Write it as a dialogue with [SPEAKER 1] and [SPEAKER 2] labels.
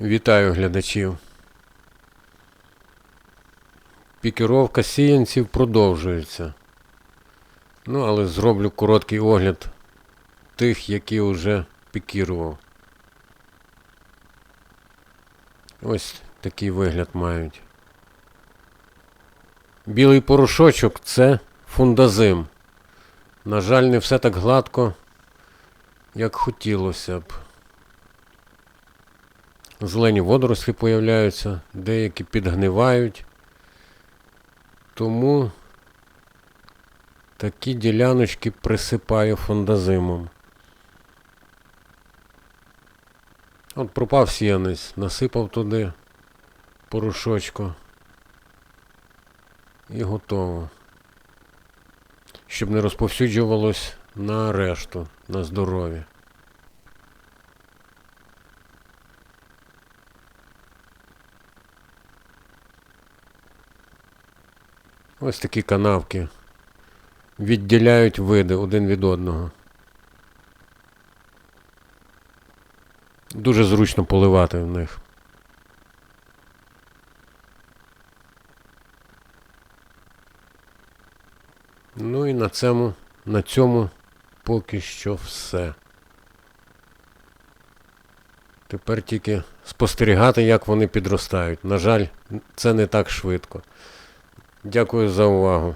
[SPEAKER 1] Вітаю глядачів. Пікіровка сіянців продовжується. Ну, але зроблю короткий огляд тих, які вже пікірував. Ось такий вигляд мають. Білий порошочок це фундазим. На жаль, не все так гладко, як хотілося б. Зелені водорослі появляються, деякі підгнивають. Тому такі діляночки присипаю фундазимом. От пропав сіянець, насипав туди порошочку. І готово. Щоб не розповсюджувалось на решту, на здоров'я. Ось такі канавки відділяють види один від одного. Дуже зручно поливати в них. Ну і на цьому, на цьому поки що все. Тепер тільки спостерігати, як вони підростають. На жаль, це не так швидко. Дякую за увагу.